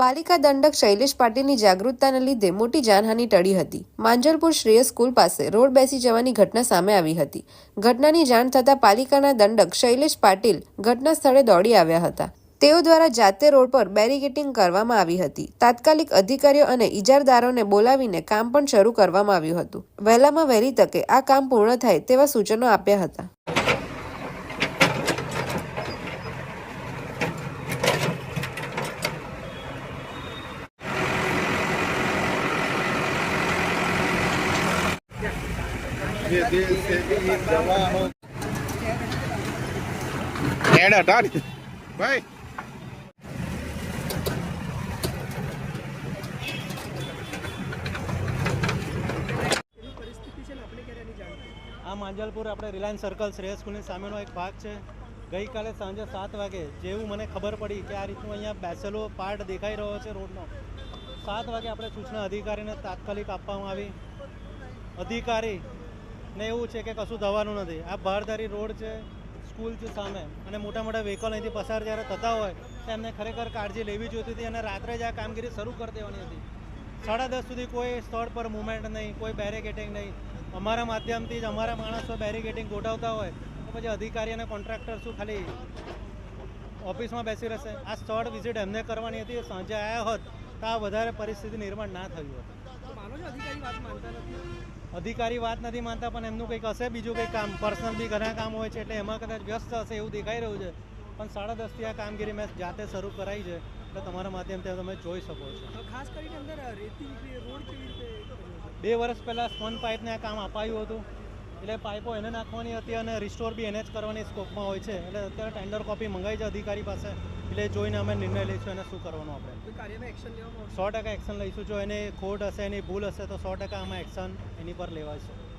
પાલિકા દંડક શૈલેષ પાટીલની જાગૃતતાને લીધે મોટી જાનહાની ટળી હતી. માંજલપુર શ્રેય સ્કૂલ પાસે રોડ બેસી જવાની ઘટના સામે આવી હતી. ઘટનાની જાણ થતાં પાલિકાના દંડક શૈલેષ પાટીલ ઘટના સ્થળે દોડી આવ્યા હતા. તેઓ દ્વારા જાતે રોડ પર બેરિકેટિંગ કરવામાં આવી હતી. તાત્કાલિક અધિકારીઓ અને ઇજારદારોને બોલાવીને કામ પણ શરૂ કરવામાં આવ્યું હતું. વહેલામાં વહેલી તકે આ કામ પૂર્ણ થાય તેવા સૂચનો આપ્યા હતા. ये दिल से भी दवा हो એડ હટા ને. ભાઈ આ માંજલપુર આપણે રિલાયન્સ સર્કલ શ્રેયસ સ્કૂલની સામેનો એક ભાગ છે ગઈકાલે સાંજે સાત વાગે જેવું મને ખબર પડી કે આ રીતનું અહીંયા બેસેલો પાર્ટ દેખાઈ રહ્યો છે રોડનો સાત વાગે આપણે સૂચના અધિકારીને તાત્કાલિક આપવામાં આવી અધિકારીને એવું છે કે કશું થવાનું નથી. આ ભારધારી રોડ છે, સ્કૂલ છે સામે. અને મોટા મોટા વ્હીકલ અહીંથી પસાર જ્યારે થતા હોય, તો એમને ખરેખર કાળજી લેવી જોઈતી હતી અને રાત્રે જ આ કામગીરી શરૂ કરી દેવાની હતી. સાડા દસ સુધી કોઈ સ્થળ પર મુવમેન્ટ નહીં, કોઈ બેરિકેટિંગ નહીં. અમારા માધ્યમથી જ અમારા માણસો બેરિકેટિંગ ગોઠવતા હોય, તો પછી અધિકારી અને કોન્ટ્રાક્ટર શું ખાલી ઓફિસમાં બેસી રહેશે? આ સ્થળ વિઝિટ એમને કરવાની હતી. સાંજે આવ્યા હોત, તો આ વધારે પરિસ્થિતિ નિર્માણ ના થયું હોત. અધિકારી વાત નથી? માનતા પણ એમનું કંઈક હશે બીજું કંઈક કામ. પર્સનલ બી ઘણા કામ હોય છે એટલે એમાં કદાચ વ્યસ્ત હશે એવું દેખાઈ રહ્યું છે. પણ સાડા દસથી આ કામગીરી મેં જાતે શરૂ કરાઈ છે એટલે તમારા માધ્યમથી તમે જોઈ શકો છો. ખાસ કરીને અંદર રેતી રોડ કેવી રીતે બે વર્ષ પહેલાં સ્પન પાઇપને આ કામ અપાયું હતું. એટલે પાઇપો એને નાખવાની હતી અને રિસ્ટોર બી એને જ કરવાની સ્કોપમાં હોય છે. એટલે અત્યારે ટેન્ડર કોપી મંગાવી છે અધિકારી પાસે. એટલે જોઈને અમે નિર્ણય લઈશું એને શું કરવાનું આપણે. સો ટકા એક્શન લઈશું. જો એને ખોટ હશે એની ભૂલ હશે તો સો ટકા અમે એક્શન એની પર લેવાશે.